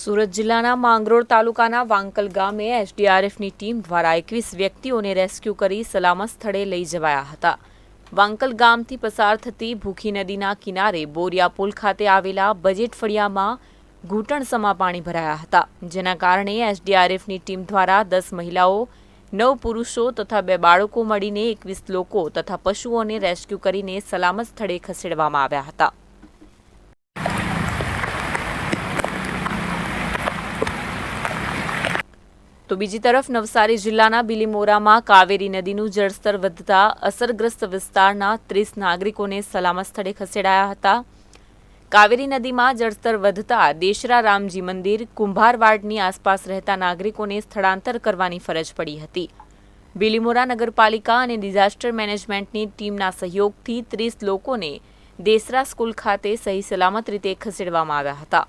સુરત જિલ્લાના માંગરોળ તાલુકાના વાંકલ ગામે એસડીઆરએફની ટીમ દ્વારા એકવીસ વ્યક્તિઓને રેસ્ક્યુ કરી સલામત સ્થળે લઈ જવાયા હતા. વાંકલ ગામથી પસાર થતી ભૂખી નદીના કિનારે બોરિયા પુલ ખાતે આવેલા બજેટ ફળિયામાં ઘૂંટણસમા પાણી ભરાયા હતા. જેના કારણે એસડીઆરએફની ટીમ દ્વારા દસ મહિલાઓ, નવ પુરુષો તથા બે બાળકો મળીને એકવીસ લોકો તથા પશુઓને રેસ્ક્યુ કરીને સલામત સ્થળે ખસેડવામાં આવ્યા હતા. તો બીજી તરફ નવસારી જિલ્લાના બિલીમોરામાં કાવેરી નદીનું જળસ્તર વધતા અસરગ્રસ્ત વિસ્તારના ત્રીસ નાગરિકોને સલામત સ્થળે ખસેડાયા હતા. કાવેરી નદીમાં જળસ્તર વધતા દેશરા રામજી મંદિર, કુંભારવાડની આસપાસ રહેતા નાગરિકોને સ્થળાંતર કરવાની ફરજ પડી હતી. બિલીમોરા નગરપાલિકા અને ડિઝાસ્ટર મેનેજમેન્ટની ટીમના સહયોગથી ત્રીસ લોકોને દેસરા સ્કૂલ ખાતે સહી સલામત રીતે ખસેડવામાં આવ્યા હતા.